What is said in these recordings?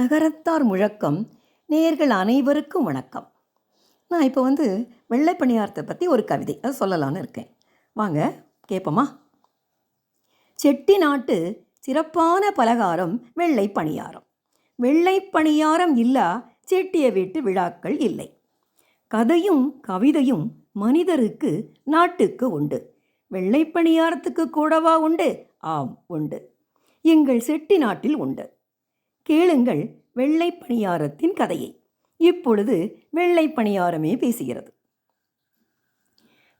நகரத்தார் முழக்கம் நேயர்கள் அனைவருக்கும் வணக்கம். நான் இப்போ வந்து வெள்ளை பணியாரத்தை பற்றி ஒரு கவிதை அதை சொல்லலான்னு இருக்கேன். வாங்க கேட்போமா செட்டி நாட்டு சிறப்பான பலகாரம் வெள்ளை பணியாரம் வெள்ளை பணியாரம் இல்லா செட்டிய வீட்டு விழாக்கள் இல்லை. கதையும் கவிதையும் மனிதருக்கு நாட்டுக்கு உண்டு. வெள்ளை பணியாரத்துக்கு கூடவா உண்டு? ஆம் உண்டு. எங்கள் செட்டி நாட்டில் உண்டு. கேளுங்கள் வெள்ளை பணியாரத்தின் கதையை. இப்பொழுது வெள்ளை பணியாரமே பேசுகிறது.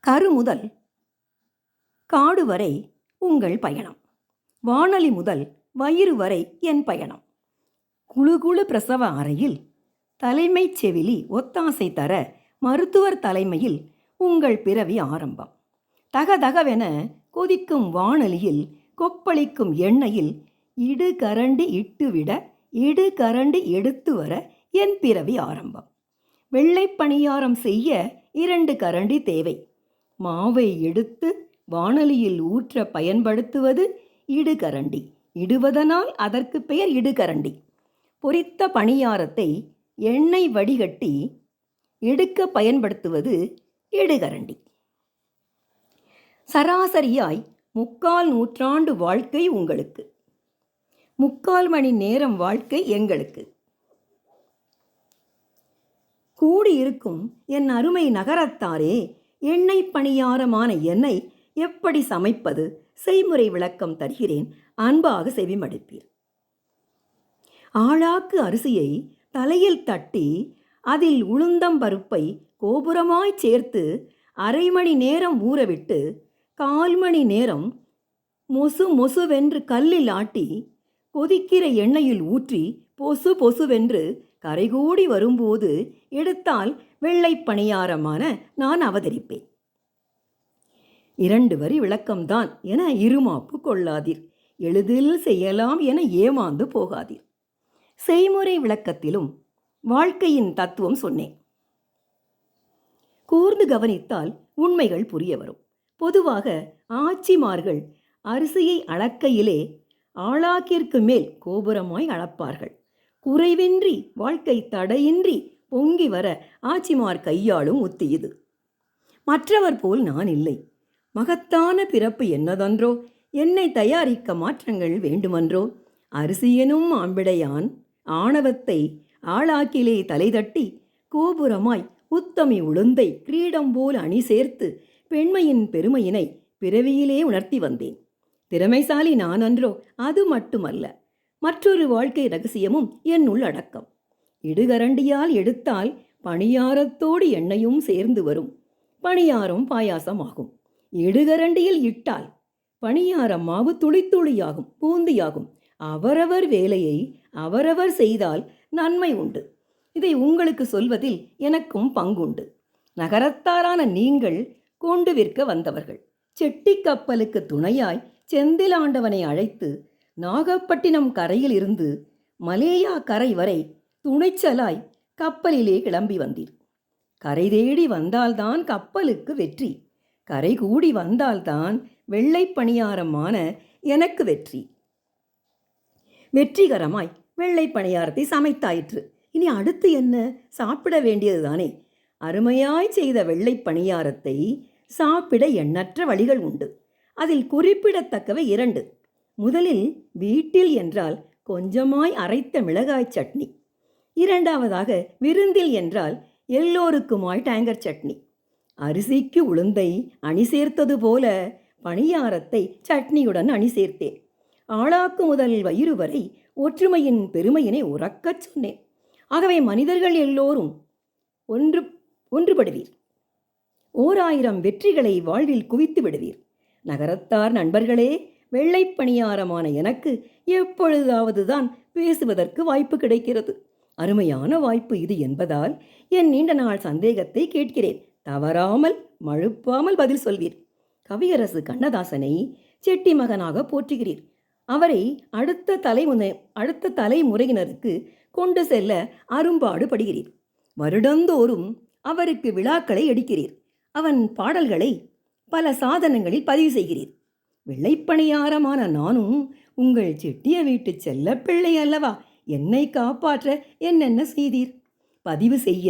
கரு முதல் காடு வரை உங்கள் பயணம். வானொலி முதல் வயிறு வரை என் பயணம். குழுகுழு பிரசவ அறையில் தலைமைச் செவிலி ஒத்தாசை தர மருத்துவர் தலைமையில் உங்கள் பிறவி ஆரம்பம். தகதகவென கொதிக்கும் வானொலியில் கொப்பளிக்கும் எண்ணெயில் இடு கரண்டி இட்டுவிட இடுகரண்டி எடுத்து வர என் பிறவி ஆரம்பம். வெள்ளை பணியாரம் செய்ய இரண்டு கரண்டி தேவை. மாவை எடுத்து வானொலியில் ஊற்ற பயன்படுத்துவது இடுகரண்டி இடுவதனால் அதற்கு பெயர் இடுகரண்டி பொரித்த பணியாரத்தை எண்ணெய் வடிகட்டி எடுக்க பயன்படுத்துவது இடுகரண்டி சராசரியாய் முக்கால் நூற்றாண்டு வாழ்க்கை உங்களுக்கு. முக்கால் மணி நேரம் வாழ்க்கை எங்களுக்கு. கூடியிருக்கும் என் அருமை நகரத்தாரே எண்ணெய் பணியாரமான எண்ணெய் எப்படி சமைப்பது செய்முறை விளக்கம் தருகிறேன் அன்பாக செவிமடுப்பீர். ஆழாக்கு அரிசியை தலையில் தட்டி அதில் உளுந்தம் பருப்பை கோபுரமாய் சேர்த்து அரை மணி நேரம் ஊறவிட்டு கால் மணி நேரம் மொசு மொசுவென்று கல்லில் ஆட்டி கொதிக்கிற எண்ணெயில் ஊற்றி பொசு பொசுவென்று கரைகூடி வரும்போது எடுத்தால் வெள்ளை பணியாரமான நான் அவதரிப்பேன். இரண்டு வரி விளக்கம்தான் என இருமாப்பு கொள்ளாதீர். எளிதில் செய்யலாம் என ஏமாந்து போகாதீர். செய்முறை விளக்கத்திலும் வாழ்க்கையின் தத்துவம் சொன்னேன். கூர்ந்து கவனித்தால் உண்மைகள் புரிய வரும். பொதுவாக ஆட்சிமார்கள் அரிசியை அளக்கையிலே ஆளாக்கிற்கு மேல் கோபுரமாய் அளப்பார்கள். குறைவின்றி வாழ்க்கை தடையின்றி பொங்கி வர ஆச்சிமார் கையாளும் உத்தி இது. மற்றவர் போல் நான் இல்லை. மகத்தான பிறப்பு என்னதன்றோ? என்னை தயாரிக்க மாற்றங்கள் வேண்டுமன்றோ? அரிசியனும் ஆம்பிடையான் ஆணவத்தை ஆளாக்கிலே தலைதட்டி கோபுரமாய் உத்தமி உளுந்தை கிரீடம் போல் அணி சேர்த்து பெண்மையின் பெருமையினை பிறவியிலே உணர்த்தி வந்தேன். திறமைசாலி நான் அன்றோ அது மட்டுமல்ல. மற்றொரு வாழ்க்கை ரகசியமும் என்னுள் அடக்கம். இடுகரண்டியால் எடுத்தால் பணியாரத்தோடு எண்ணெயும் சேர்ந்து வரும். பணியாரம் பாயாசமாகும். இடுகரண்டியில் இட்டால் பணியாரம் மாவு துளி துளியாகும் பூந்தியாகும். அவரவர் வேலையை அவரவர் செய்தால் நன்மை உண்டு. இதை உங்களுக்கு சொல்வதில் எனக்கும் பங்குண்டு. நகரத்தாரான நீங்கள் கொண்டு விற்க வந்தவர்கள். செட்டி கப்பலுக்கு துணையாய் செந்திலாண்டவனை அழைத்து நாகப்பட்டினம் கரையில் இருந்து மலேயா கரை வரை துணைச்சலாய் கப்பலிலே கிளம்பி வந்தீர். கரை தேடி வந்தால்தான் கப்பலுக்கு வெற்றி. கரை கூடி வந்தால்தான் வெள்ளை பணியாரமான எனக்கு வெற்றி. வெற்றிகரமாய் வெள்ளை பணியாரத்தை சமைத்தாயிற்று. இனி அடுத்து என்ன? சாப்பிட வேண்டியதுதானே. அருமையாய் செய்த வெள்ளை பணியாரத்தை சாப்பிட எண்ணற்ற வழிகள் உண்டு. அதில் குறிப்பிடத்தக்கவை இரண்டு. முதலில் வீட்டில் என்றால் கொஞ்சமாய் அரைத்த மிளகாய் சட்னி. இரண்டாவதாக விருந்தில் என்றால் எல்லோருக்குமாய் டேங்கர் சட்னி. அரிசிக்கு உளுந்தை அணி சேர்த்தது போல பணியாரத்தை சட்னியுடன் அணி சேர்த்தேன். ஆளாக்கு முதல் வயிறு வரை ஒற்றுமையின் பெருமையினை உறக்கச் சொன்னேன். ஆகவே மனிதர்கள் எல்லோரும் ஒன்று ஒன்றுபடுவீர். ஓர் ஆயிரம் வெற்றிகளை வாழ்வில் குவித்து விடுவீர். நகரத்தார் நண்பர்களே வெள்ளை பணியாரமான எனக்கு எப்பொழுதாவது தான் பேசுவதற்கு வாய்ப்பு கிடைக்கிறது. அருமையான வாய்ப்பு இது என்பதால் என் நீண்ட நாள் சந்தேகத்தை கேட்கிறேன். தவறாமல் மழுப்பாமல் பதில் சொல்வீர். கவியரசு கண்ணதாசனை செட்டி மகனாக போற்றுகிறீர். அவரை அடுத்த தலைமுறை அடுத்த தலைமுறையினருக்கு கொண்டு செல்ல அரும்பாடு படுகிறீர் வருடந்தோறும் அவருக்கு விழாக்களை எடுக்கிறீர். அவன் பாடல்களை பல சாதனங்களில் பதிவு செய்கிறீர். வெள்ளைப்பணியாரமான நானும் உங்கள் செட்டிய வீட்டு செல்ல பிள்ளை அல்லவா? என்னை காப்பாற்ற என்னென்ன செய்தீர்? பதிவு செய்ய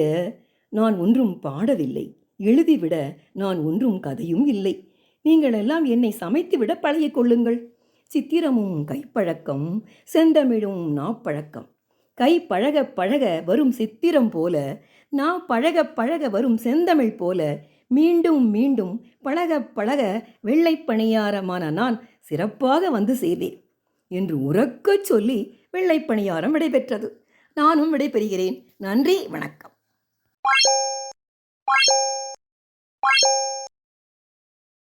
நான் ஒன்றும் பாடவில்லை. எழுதிவிட நான் ஒன்றும் கதையும் இல்லை. நீங்கள் எல்லாம் என்னை சமைத்துவிட பழகிக் கொள்ளுங்கள். சித்திரமும் கைப்பழக்கம் செந்தமிழும் நாப்பழக்கம். கை பழக பழக வரும் சித்திரம் போல நா பழக பழக வரும் செந்தமிழ் போல மீண்டும் மீண்டும் பழக பழக வெள்ளை பணியாரமான நான் சிறப்பாக வந்து சேர்வேன் என்று உறக்கச் சொல்லி வெள்ளை பணியாரம் விடைபெற்றது. நானும் விடைபெறுகிறேன். நன்றி. வணக்கம்.